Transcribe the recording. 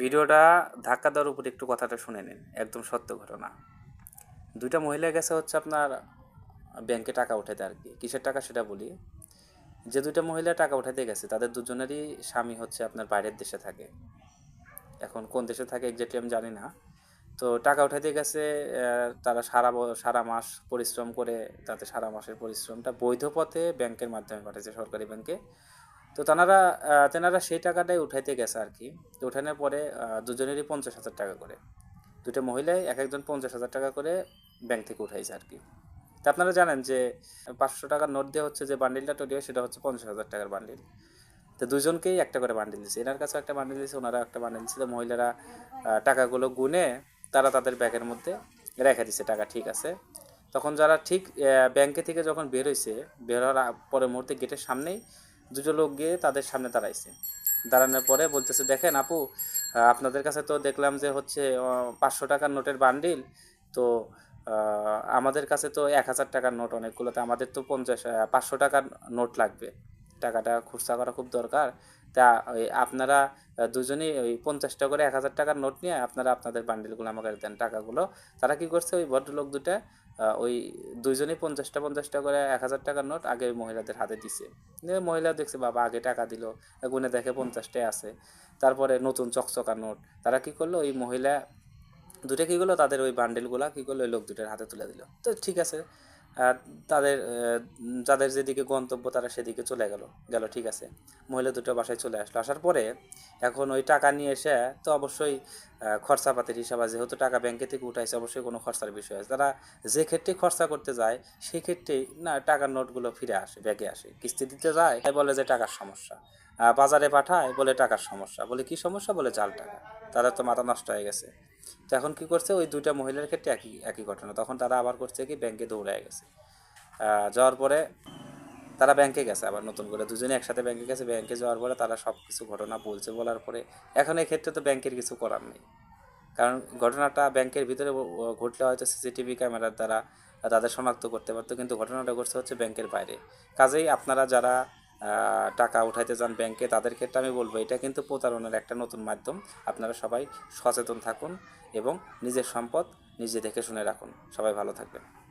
ভিডিওটা ধাক্কা দেওয়ার উপর একটু কথাটা শুনে নিন, একদম সত্য ঘটনা। দুইটা মহিলা গেছে হচ্ছে আপনার ব্যাংকে টাকা উঠাতে আর কি। কিসের টাকা সেটা বলি। যে দুইটা মহিলা টাকা উঠাতে গেছে, তাদের দুজনেরই স্বামী হচ্ছে আপনার বাইরের দেশে থাকে। এখন কোন দেশে থাকে এক্স্যাক্টলি আমি জানি না। তো টাকা উঠাতে গেছে তারা সারা সারা মাস পরিশ্রম করে, তাতে সারা মাসের পরিশ্রমটা বৈধ পথে ব্যাংকের মাধ্যমে পাঠাচ্ছে সরকারি ব্যাংকে। তো তানারা তেনারা সেই টাকাটাই উঠাইতে গেছে আর কি। তো উঠানোর পরে দুজনেরই পঞ্চাশ হাজার টাকা করে। দুটো মহিলাই এক একজন পঞ্চাশ হাজার টাকা করে ব্যাংক থেকে উঠাইছে আর কি। তা আপনারা জানেন যে পাঁচশো টাকার নোট দেওয়া হচ্ছে যে বান্ডিলটা তৈরি হয়, সেটা হচ্ছে পঞ্চাশ হাজার টাকার বান্ডিল। তো দুজনকেই একটা করে বান্ডিল দিয়েছে এনার কাছে একটা বান্ডিল দিয়েছে ওনারা একটা বান্ডিল দিচ্ছে তো মহিলারা টাকাগুলো গুনে তারা তাদের ব্যাগের মধ্যে রেখে দিচ্ছে টাকা ঠিক আছে। তখন যারা ঠিক ব্যাংকে থেকে যখন বের হয়েছে বের হওয়ার পরের মুহূর্তে গেটের সামনেই দুটো লোক গিয়ে তাদের সামনে দাঁড়াইছে। দাঁড়ানোর পরে বলতেছে, দেখেন আপু আপনাদের কাছে তো দেখলাম যে হচ্ছে পাঁচশো টাকার নোটের বান্ডিল। তো আমাদের কাছে তো এক হাজার টাকার নোট অনেকগুলোতে আমাদের তো পঞ্চাশ পাঁচশো টাকার নোট লাগবে। টাকাটা খুচরা করা খুব দরকার। তা ওই আপনারা দুজনেই ওই পঞ্চাশটা করে এক হাজার টাকার নোট নিয়ে আপনারা আপনাদের বান্ডিলগুলো আমাকে দেন টাকাগুলো। তারা কি করছে ওই ভদ্রলোক দুটা ওই দুইজনেই পঞ্চাশটা পঞ্চাশটা করে এক হাজার টাকার নোট আগে ওই মহিলাদের হাতে দিছে। মহিলা দেখছে, বাবা, আগে টাকা দিল, গুনে দেখে পঞ্চাশটাই আছে। তারপরে নতুন চকচকা নোট। তারা কি করল, ওই মহিলা দুটো কী করল, তাদের ওই বান্ডেলগুলা কী করল, ওই লোক দুটোর হাতে তুলে দিল। তো ঠিক আছে তাদের যাদের যেদিকে গন্তব্য তারা সেদিকে চলে গেল গেল, ঠিক আছে। মহিলা দুটো বাসায় চলে আসলো। আসার পরে এখন ওই টাকা নিয়ে এসে তো অবশ্যই খরচাপাতির হিসাব আছে। যেহেতু টাকা ব্যাংকে থেকে উঠাইছে, অবশ্যই কোনো খরচার বিষয় আছে। তারা যে ক্ষেত্রে খরচা করতে যায় সেক্ষেত্রেই না টাকার নোটগুলো ফিরে আসে, ব্যাগে আসে। কিস্তি দিতে যায় বলে যে টাকার সমস্যা। বাজারে পাঠায়, বলে টাকার সমস্যা। বলে, কি সমস্যা? বলে, জাল টাকা। তাদের তো মাথা নষ্ট হয়ে গেছে। তো এখন কি করছে? ওই দুইটা মহিলার ক্ষেত্রে একই একই ঘটনা। তখন তারা আবার করছে কি? ব্যাংকে দৌড়ায় গেছে। যাওয়ার পরে তারা ব্যাংকে গেছে আবার নতুন করে। দুজনে একসাথে ব্যাংকে গেছে। ব্যাংকে যাওয়ার পরে তারা সব কিছু ঘটনা বলছে বলার পরে। এখন এই ক্ষেত্রে তো ব্যাংকের কিছু করার নেই। কারণ ঘটনাটা ব্যাংকের ভিতরে ঘটলে হয়তো সিসিটিভি ক্যামেরার দ্বারা তাদের শনাক্ত করতে পারতো। কিন্তু ঘটনাটা ঘটছে হচ্ছে ব্যাংকের বাইরে। কাজেই আপনারা যারা টাকা উঠাইতে যান ব্যাংকে, তাদের ক্ষেত্রে আমি বলব, এটা কিন্তু প্রতারণার একটা নতুন মাধ্যম। আপনারা সবাই সচেতন থাকুন এবং নিজের সম্পদ নিজে দেখে শুনে রাখুন। সবাই ভালো থাকবেন।